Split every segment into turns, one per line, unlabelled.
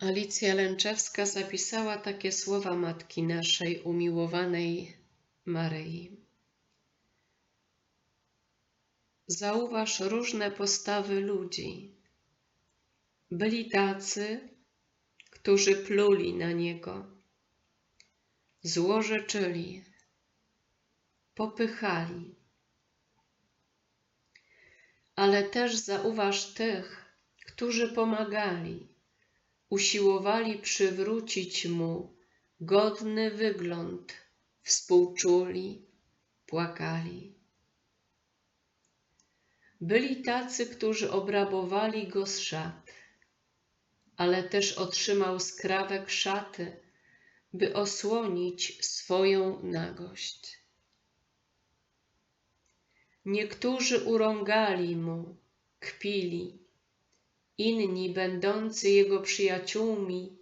Alicja Lęczewska zapisała takie słowa matki naszej umiłowanej Maryi. Zauważ różne postawy ludzi. Byli tacy, którzy pluli na niego, złorzeczyli, popychali. Ale też zauważ tych, którzy pomagali, usiłowali przywrócić mu godny wygląd, współczuli, płakali. Byli tacy, którzy obrabowali go z szat, ale też otrzymał skrawek szaty, by osłonić swoją nagość. Niektórzy urągali mu, kpili, inni, będący jego przyjaciółmi,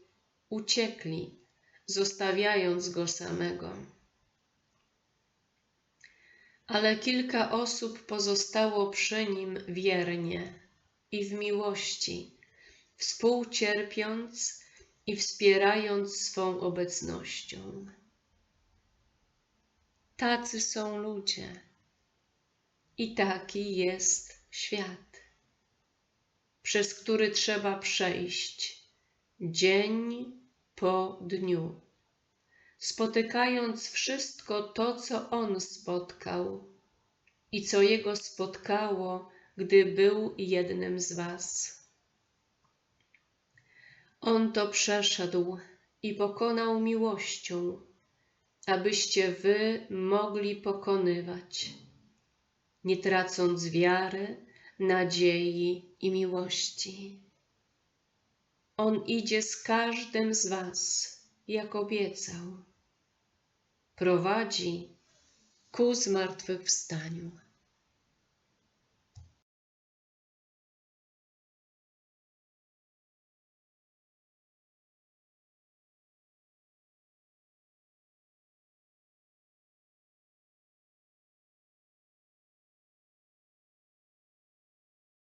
uciekli, zostawiając go samego. Ale kilka osób pozostało przy nim wiernie i w miłości, współcierpiąc i wspierając swą obecnością. Tacy są ludzie i taki jest świat, przez który trzeba przejść dzień po dniu, spotykając wszystko to, co on spotkał i co jego spotkało, gdy był jednym z was. On to przeszedł i pokonał miłością, abyście wy mogli pokonywać, nie tracąc wiary, nadziei i miłości. On idzie z każdym z was, jak obiecał. Prowadzi ku zmartwychwstaniu.